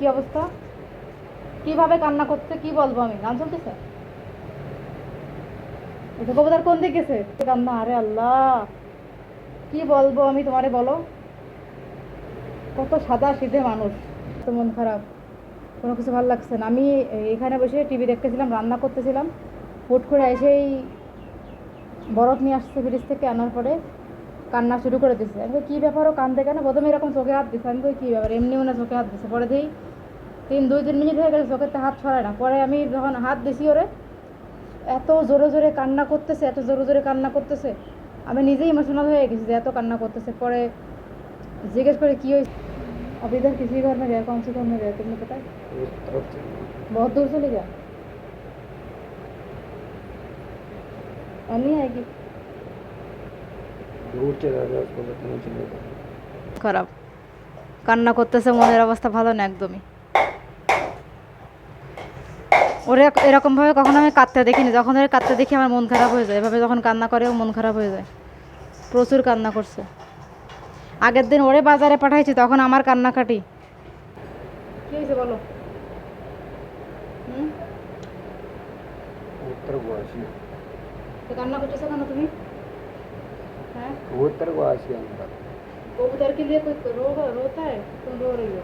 কি অবস্থা? কীভাবে কান্না করছে, কি বলব আমি? গান চলতেছে? এটা কোন দিক গেছে? কান্না, আরে আল্লাহ! কি বলব আমি তোমারে বলো? কত সাদা সিধে মানুষ। মন খারাপ। কোনো কিছু ভালো লাগছে না। আমি এখানে বসে টিভি দেখতেছিলাম, রান্না করতেছিলাম। হুট করে এসেই বরফ নিয়ে আসছে ফ্রিজ থেকে, আনার পরে কান্না শুরু করে দিচ্ছে আমি কী ব্যাপার ও কান্দে কেন? প্রথমে এরকম চোখে হাত দিচ্ছে আমি কী ব্যাপার? এমনি মনে চোখে হাত দিচ্ছে পরে দিই তিন দুই তিন মিনিট হয়ে গেছে চোখের হাত ছড়ায় না পরে আমি যখন হাত দিছি ওরে এত জোরে জোরে কান্না করতেছে এত জোরে জোরে কান্না করতেছে আমি নিজেই ইমোশনাল হয়ে গেছি যে এত কান্না করতেছে পরে জিজ্ঞেস করে কী হয়েছে अभी इधर किसी घर में गया कौन से घर में गया तुमने पता है उस तरफ से बहुत दूर चले गया और नहीं आएगी दूर चला गया उसको पता नहीं चलेगा খারাপ কান্না করতেছে মনের অবস্থা ভালো না একদমই ওরে এরকমভাবে কখনো আমি কাঁদতে দেখিনি যখন ওরে কাঁদতে দেখি আমার মন খারাপ হয়ে যায় এভাবে যখন কান্না করে ও মন খারাপ হয়ে যায় প্রচুর কান্না করছে আগের দিন ওরে বাজারে পাঠাইছি তখন আমার কান্নাকাটি কি হয়েছে বলো হুম उत्तर को आशिया তো কান্না করতেছো কেন তুমি হ্যাঁ उत्तर को आशिया अंदर कबूतर के लिए कोई रो रोता है तुम रो रही हो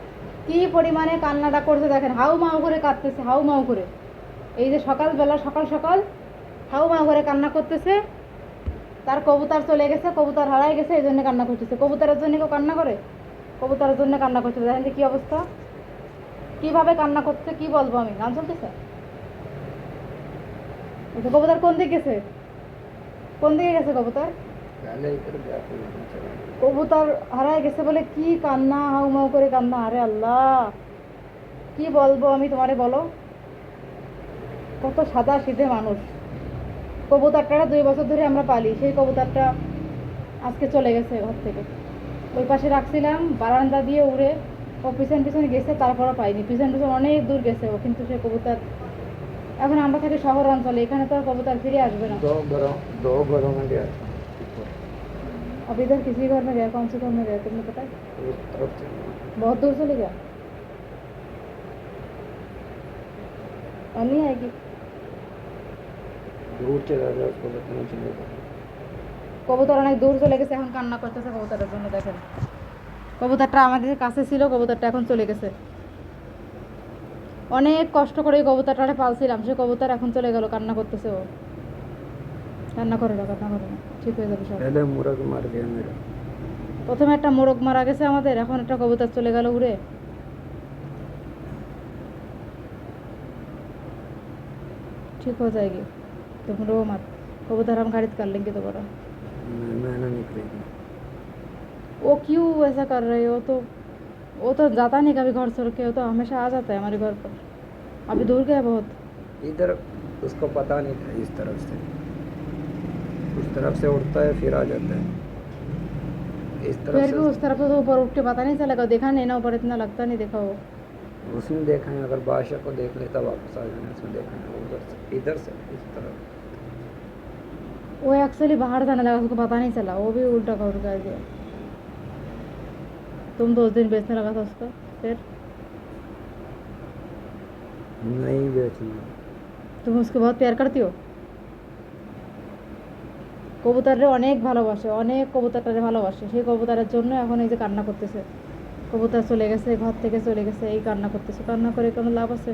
কি পরিমাণে কান্নাটা করছে দেখেন, হাউ মাউ করে কাঁদতেছে, হাউ মাউ করে। এই যে সকালবেলা সকাল সকাল, হাউ মাউ করে কান্না করতেছে। তার কবুতর চলে গেছে, কবুতর হারাই গেছে, এই জন্য কান্না করতেছে। কবুতরের জন্য কেউ কান্না করে? কবুতরের জন্য কান্না করছে দেখেন যে কী অবস্থা। কীভাবে কান্না করছে, কি বলব আমি? গান চলতেছে? কবুতর কোন দিকে গেছে? কোন দিকে গেছে কবুতর? কবুতর হারায় গেছে বলে কি কান্না হাউ মাউ করে কান্না? আরে আল্লাহ কি বলব আমি তোমারে বলো? কত সাদা সিধে মানুষ। কবুতরটা দুই বছর ধরে আমরা পালি সেই কবুতরটা আজকে চলে গেছে ঘর থেকে। ওই পাশে রাখছিলাম বারান্দা দিয়ে উড়ে ও পিছন পিছনে গেছে তারপরও পাইনি। পিছন পিছনে অনেক দূর গেছে ও কিন্তু সে কবুতর এখন আমরা থাকি শহর অঞ্চলে এখানে তো আর কবুতর ফিরে আসবে না। अब इधर किसी घर में गया कौन से घर में गया तुमने पता है उस तरफ से बहुत दूर चले गया और नहीं आएगी दूर चला गया उसको पता नहीं चलेगा কবুতর অনেক দূর চলে গেছে এখন কান্না করতেছে কবুতরের জন্য দেখেন কবুতরটা আমাদের কাছে ছিল কবুতরটা এখন চলে গেছে অনেক কষ্ট করে এই কবুতরটা পালছিলাম সে কবুতর এখন চলে গেল কান্না করতেছে ও কান্না করে না কান্না করে না ঠিক হয়ে যাবে সব पहले मुर्ग मर गया मेरा প্রথমে একটা মোরগ মারা গেছে আমাদের এখন একটা কবুতর চলে গেল উড়ে ठीक हो जाएगी तुम रो मत कबूतर हम खरीद कर लेंगे दोबारा मैं मैंने नहीं खरीदी वो क्यों ऐसा कर रहे हो तो वो तो जाता नहीं कभी घर छोड़ के वो तो हमेशा आ जाता है हमारे घर पर अभी दूर गया बहुत इधर उसको पता नहीं था इस तरफ से उस तरफ़ से उड़ता है फिर आ जाता है। इस तरफ़ फिर भी उस तरफ़ से तो ऊपर उठ के पता नहीं चलेगा देखा नहीं ना ऊपर इतना लगता नहीं देखा वो। उसने देखा है अगर बादशाह को देख लेता वापस आ जाना उसने देखा है उधर से इधर से इस तरफ़। वो एक्चुअली बाहर जाने लगा उसको पता नहीं चला वो भी उल्टा कर कर दिया तुम दो दिन बेचने लगा था उसको फिर? नहीं बेचना। তুমি उसको बहुत प्यार करती हो? কবুতরে অনেক ভালোবাসে অনেক কবুতরটারে ভালোবাসে সেই কবুতরের জন্য এখন এই যে কান্না করতেছে কবুতর চলে গেছে ঘর থেকে চলে গেছে এই কান্না করতেছে কান্না করে কোনো লাভ আছে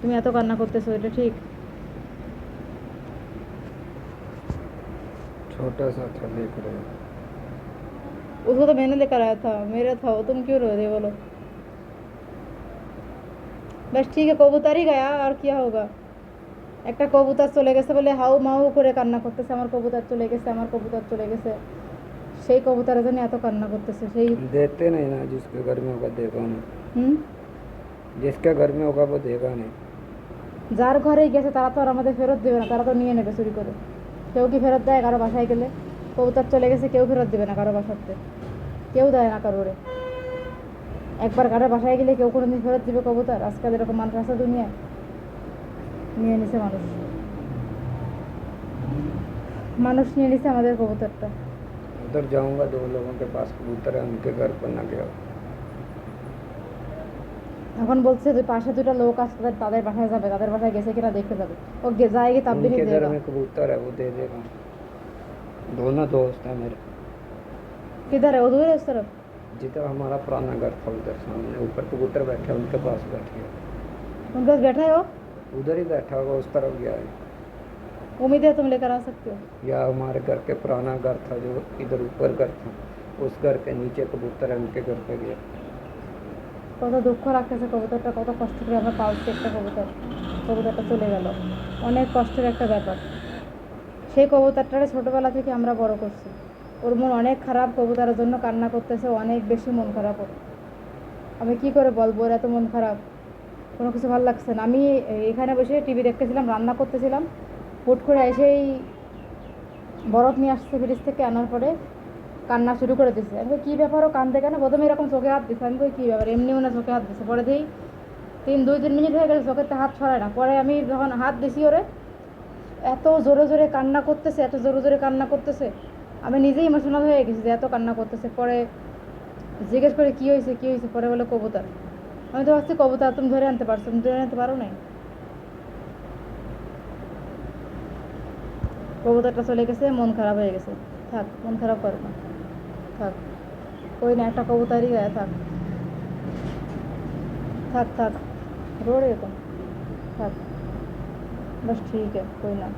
তুমি এত কান্না করতেছো এটা ঠিক छोटा सा था देख रहे हो। उसको तो मैंने लेकर आया था मेरा था वो तुम क्यों रो रहे हो बोलो बस ठीक है कबूतर ही गया और क्या होगा একটা কবুতর চলে গেছে বলে হাউ মাউ করে কান্না করতেছে আমার কবুতর চলে গেছে আমার কবুতর চলে গেছে। সেই কবুতরের জন্য এত কান্না করতেছে সেই দেখতে নেই না জিসকে ঘর মে ওকা দেখা নেই। হুম? জিসকে ঘর মে ওকা দেখা নেই। যার ঘরে গেছে তারা তো আর আমাদের ফেরত দেবে না তারা তো নিয়ে নেবে চুরি করে। কেউ কি ফেরত দেয় কারও বাসায় গেলে? কবুতর চলে গেছে কেউ ফেরত দেবে না কারও বাসাতে কেউ দেয় না কারোরে। একবার কারও বাসায় গেলে কেউ কোনোদিন ফেরত দিবে কবুতর? আজকাল এরকম মানুষ আছে দুনিয়ায় নিয়ে নিছে মানুষ মানুষ নিয়ে নিছে আমাদের কবুতরটা उधर जाऊंगा दो लोगों के पास कबूतर है उनके घर पर ना गया এখন বলছে যে পাশে দুটো লোক আছে তাদের তাদের বাসায় যাবে তাদের বাসায় গেছে কিনা দেখতে যাবে ও গে- যায় গিয়ে তাব্বির उनके घर দেবে में कबूतर है वो दे देगा दोनों दोस्त हैं मेरे किधर है वो दूर है उस तरफ जिधर हमारा पुराना घर था उधर सामने ऊपर कबूतर बैठे उनके पास बैठ गया उनके पास बैठा है वो उधर ही बैठा होगा उस तरफ गया है उम्मीद है तुम लेकर आ सकते हो या हमारे घर के पुराना घर था जो इधर ऊपर घर था उस घर के नीचे कबूतर है उनके घर पे गया কত দুঃখ লাগতেছে কবুতরটা কত কষ্ট করে আমরা পালছি একটা কবুতর কবুতরটা চলে গেল অনেক কষ্টের একটা ব্যাপার সেই কবুতরটারে ছোটোবেলা থেকে আমরা বড় করছি ওর মন অনেক খারাপ কবুতরের জন্য কান্না করতেছে অনেক বেশি মন খারাপ ওর আমি কি করে বলবো ওর এত মন খারাপ কোনো কিছু ভালো লাগছে না। আমি এখানে বসে টিভি দেখতেছিলাম, রান্না করতেছিলাম। হুট করে এসেই বরফ নিয়ে আসছে ফ্রিজ থেকে আনার পরে কান্না শুরু করে দিচ্ছে আমি কী ব্যাপার ও কান্দে কেন? প্রথমে এরকম চোখে হাত দিচ্ছে আমি কই, কী ব্যাপার? এমনি না চোখে হাত দিচ্ছে পরে দিই তিন, দুই, তিন মিনিট হয়ে গেছে চোখের থেকে হাত ছড়ায় না। পরে আমি যখন হাত দিছি ওরে, এত জোরে জোরে কান্না করতেছে, এত জোরে জোরে কান্না করতেছে। আমি নিজেই ইমোশনাল হয়ে গেছি যে এত কান্না করতেছে। পরে জিজ্ঞেস করে, কী হয়েছে কী হয়েছে পরে বলে, কবুতর। আমি তো ভাবছি কবুতর তুমি ধরে আনতে পারছো তুমি ধরে আনতে পারো নাই কবুতরটা চলে গেছে মন খারাপ হয়ে গেছে থাক মন খারাপ করো না থাক कोई ना একটা কবুতরই গায়ে থাক থাক থাক रो रहे हो तुम থাক बस ठीक है कोई ना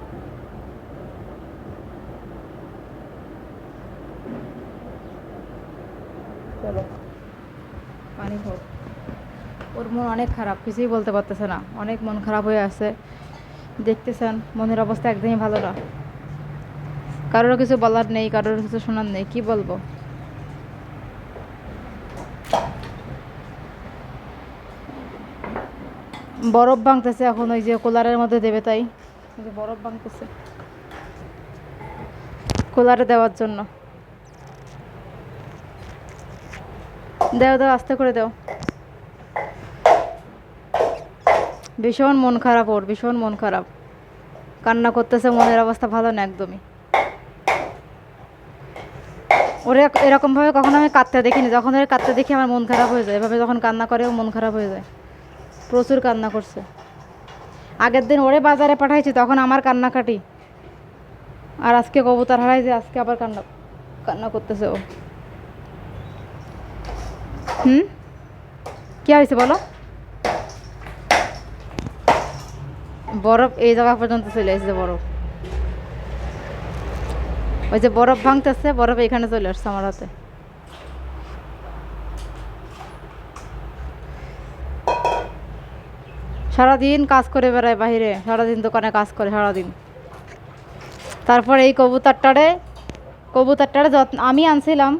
চলো পানি খাও ওর মন অনেক খারাপ, কিছুই বলতে পারতেছে না। অনেক মন খারাপ হয়ে আছে। দেখতেছেন, মনের অবস্থা একদমই ভালো না। কারোর কিছু বলার নেই, কারোর কিছু শোনার নেই, কি বলব? বরফ ভাঙতেছে এখন, ওই যে কুলারের মধ্যে দেবে তাই। বরফ ভাঙতেছে। কুলারে দেওয়ার জন্য। দাও দাও, আস্তে করে দাও। ভীষণ মন খারাপ ওর, ভীষণ মন খারাপ। কান্না করতেছে, মনের অবস্থা ভালো না একদমই। ওরে এরকমভাবে কখনো আমি কাঁদতে দেখিনি, যখন ওরে কাঁদতে দেখি আমার মন খারাপ হয়ে যায়, এভাবে যখন কান্না করে ও মন খারাপ হয়ে যায়। প্রচুর কান্না করছে। আগের দিন ওরে বাজারে পাঠাইছি, তখন আমার কান্নাকাটি। আর আজকে কবুতর হারাই যে, আজকে আবার কান্না কান্না করতেছে ও। হুম? কী হয়েছে বলো? বরফ এই জায়গা পর্যন্ত চলে এসেছে বরফ। ওই যে বরফ ভাঙতেছে, বরফ এখানে চলে আসছে আমার হাতে। সারাদিন কাজ করে বেড়ায় বাইরে সারাদিন দোকানে কাজ করে সারাদিন। তারপর এই কবুতরটারে কবুতরটারে যত্ন, আমি আনছিলাম,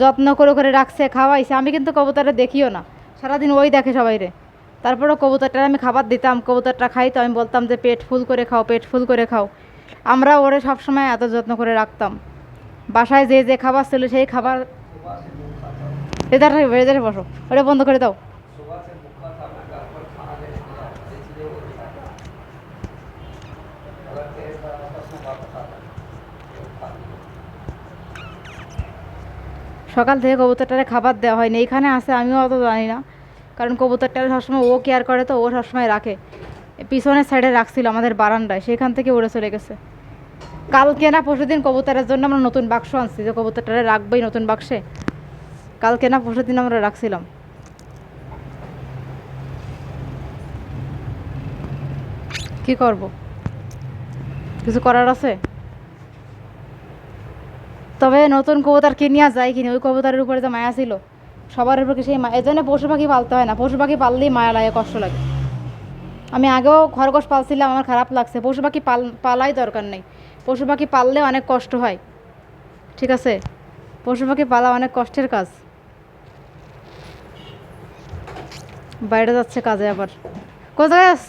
যত্ন করে করে রাখছে, খাওয়াইছে, আমি কিন্তু কবুতরটা দেখিও না। সারাদিন ওই দেখে সবাই রে তারপরেও কবুতরটা আমি খাবার দিতাম, কবুতরটা খাইতো, আমি বলতাম যে পেট ফুল করে খাও, পেট ফুল করে খাও। আমরা ওরে সবসময় এত যত্ন করে রাখতাম। বাসায় যে যে খাবার ছিল সেই খাবার এদার এদারে বসো, ওটা বন্ধ করে দাও। সকাল থেকে কবুতরটারে খাবার দেওয়া হয়নি, এইখানে আছে আমিও অত জানি না। কারণ কবুতরটা সবসময় ও কেয়ার করে তো, ও সবসময় রাখে। পিছনের সাইডে রাখছিল আমাদের বারান্দায়, সেখান থেকে উড়ে চলে গেছে। কালকে না পরশু দিন কবুতরের জন্য আমরা নতুন বাক্স আনছি, যে কবুতরটারে রাখবোই নতুন বাক্সে। কালকে না পরশু দিন আমরা রাখছিলাম। কি করব? কিছু করার আছে? তবে নতুন কবুতর কিনিয়া যায় কিনে, ওই কবুতরের উপরে যে মায়া ছিল। সবার উপর সেই এই জন্য পশু পাখি পালতে হয় না। পশু পাখি পাললেই মায়া লাগে, কষ্ট লাগে। আমি আগেও খরগোশ পালছিলাম, আমার খারাপ লাগছে। পশু পাখি পাল পালাই দরকার নেই। পশু পাখি পাললে অনেক কষ্ট হয়। ঠিক আছে? পশু পাখি পালা অনেক কষ্টের কাজ। বাইরে যাচ্ছে কাজে আবার। কোথায় যাচ্ছ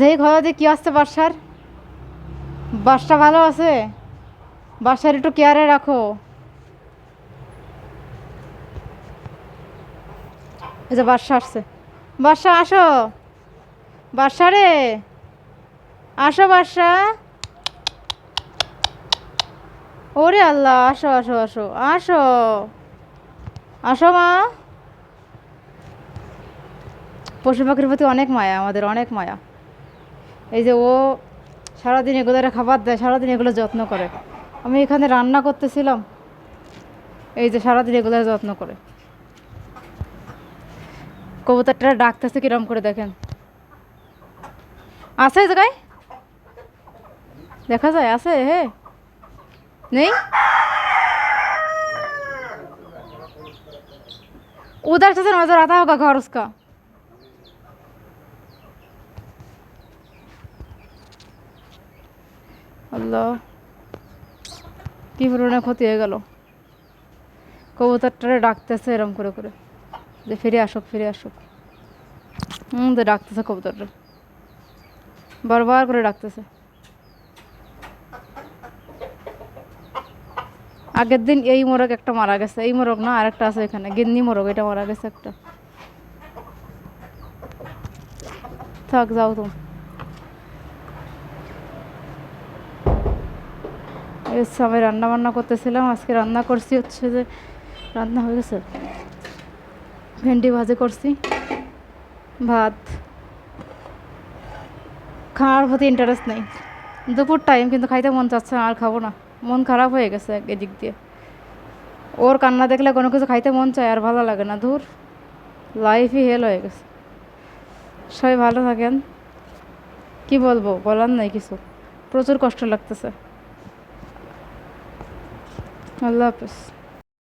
দেখি ঘর দিয়ে কী আসছে বাসার। বাসটা ভালো আছে? বাসার একটু কেয়ারে রাখো। এই যে বাসা আসছে। বাসা, আসো। বাসা রে। আসো বাসা। ওরে আল্লাহ, আসো আসো আসো আসো। আসো মা। পশু পাখির প্রতি অনেক মায়া, আমাদের অনেক মায়া। এই যে ও সারাদিন এগুলোর খাবার দেয়, সারাদিন এগুলো যত্ন করে। আমি এখানে রান্না করতেছিলাম। এই যে সারাদিন এগুলোর যত্ন করে। কবুতরটা ডাকতেছে কিরম করে দেখেন আছে এই জায়গায় দেখা যায় আছে হে नहीं उधर से तो नजर आता होगा घर उसका আল্লাহ কি পরিমাণে ক্ষতি হয়ে গেল কবুতরটারে ডাকতেছে এরম করে করে যে ফিরে আসুক ফিরে আসুক। হুম তো ডাকতেছে কবুতরটা। বারবার করে ডাকতেছে। আগের দিন এই মোরগ একটা মারা গেছে। এই মোরগ না, আরেকটা আছে এখানে। গিন্নি মোরগ, এটা মারা গেছে একটা। থাক, যাও তুমি। আমি রান্না বান্না করতেছিলাম। আজকে রান্না করছি হচ্ছে যে, রান্না হয়ে গেছে। ভেন্ডি ভাজি করছি। ভাত। খাওয়ার প্রতি ইন্টারেস্ট নেই। দুপুর টাইম কিন্তু খাইতে মন চাচ্ছে না, আর খাব না। মন খারাপ হয়ে গেছে এদিক দিয়ে। ওর কান্না দেখলে কোনো কিছু খাইতে মন চায়, আর ভালো লাগে না। ধুর লাইফই হেল হয়ে গেছে। সবাই ভালো থাকেন। কি বলব, বলার নাই কিছু। প্রচুর কষ্ট লাগতেছে। আল্লাহ হাফিজ।